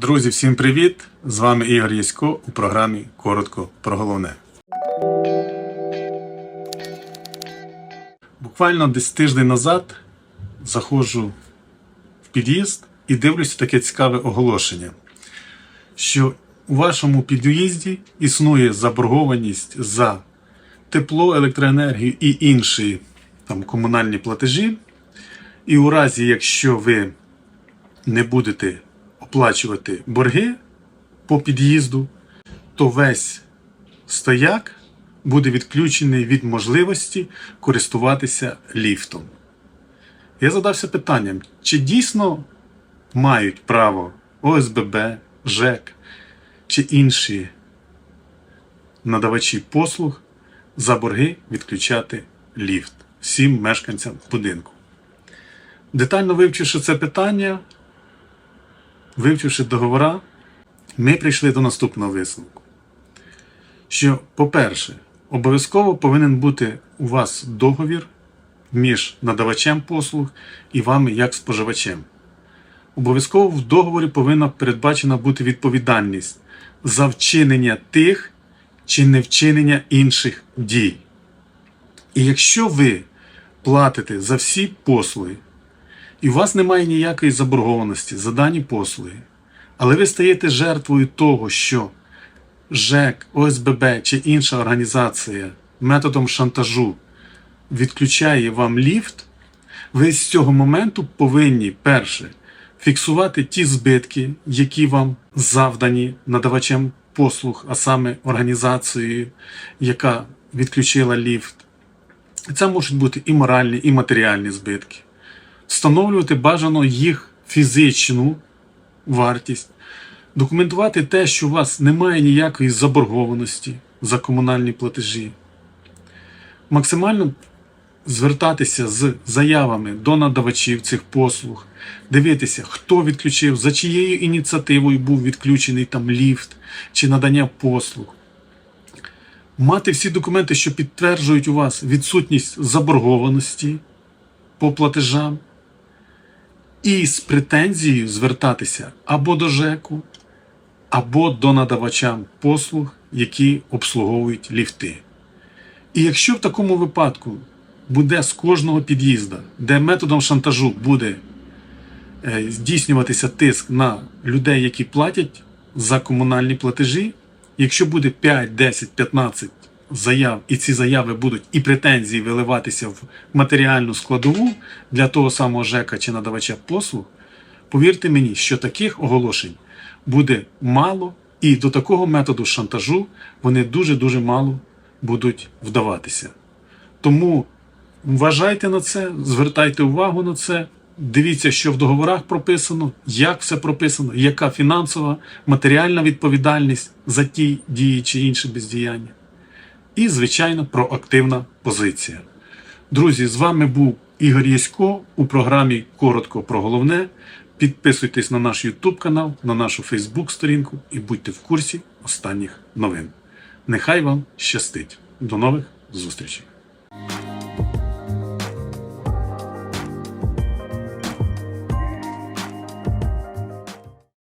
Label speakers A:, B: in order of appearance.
A: Друзі, всім привіт! З вами Ігор Ясько у програмі Коротко про головне. Буквально десь тиждень назад заходжу в під'їзд і дивлюся таке цікаве оголошення, що у вашому під'їзді існує заборгованість за тепло, електроенергію і інші там, комунальні платежі. І у разі, якщо ви не будете оплачувати борги по під'їзду, то весь стояк буде відключений від можливості користуватися ліфтом. Я задався питанням, чи дійсно мають право ОСББ, ЖЕК чи інші надавачі послуг за борги відключати ліфт всім мешканцям будинку. Детально вивчивши це питання, вивчивши договора, ми прийшли до наступного висновку. Що, по-перше, обов'язково повинен бути у вас договір між надавачем послуг і вами як споживачем. Обов'язково в договорі повинна передбачена бути відповідальність за вчинення тих чи невчинення інших дій. І якщо ви платите за всі послуги, і у вас немає ніякої заборгованості за дані послуги, але ви стаєте жертвою того, що ЖЕК, ОСББ чи інша організація методом шантажу відключає вам ліфт, ви з цього моменту повинні перше фіксувати ті збитки, які вам завдані надавачем послуг, а саме організацією, яка відключила ліфт. Це можуть бути і моральні, і матеріальні збитки. Встановлювати бажано їх фізичну вартість, документувати те, що у вас немає ніякої заборгованості за комунальні платежі, максимально звертатися з заявами до надавачів цих послуг, дивитися, хто відключив, за чиєю ініціативою був відключений там ліфт чи надання послуг. Мати всі документи, що підтверджують у вас відсутність заборгованості по платежам, і з претензією звертатися або до ЖЕКу, або до надавачам послуг, які обслуговують ліфти. І якщо в такому випадку буде з кожного під'їзда, де методом шантажу буде е, здійснюватися тиск на людей, які платять за комунальні платежі, якщо буде 5, 10, 15 заяв, і ці заяви будуть і претензії виливатися в матеріальну складову для того самого ЖЕКа чи надавача послуг, повірте мені, що таких оголошень буде мало, і до такого методу шантажу вони дуже-дуже мало будуть вдаватися. Тому вважайте на це, звертайте увагу на це. Дивіться, що в договорах прописано, як все прописано, яка фінансова, матеріальна відповідальність за ті дії чи інші бездіяння. І, звичайно, проактивна позиція. Друзі, з вами був Ігор Ясько у програмі Коротко про головне. Підписуйтесь на наш YouTube канал, на нашу Facebook сторінку і будьте в курсі останніх новин. Нехай вам щастить! До нових зустрічей!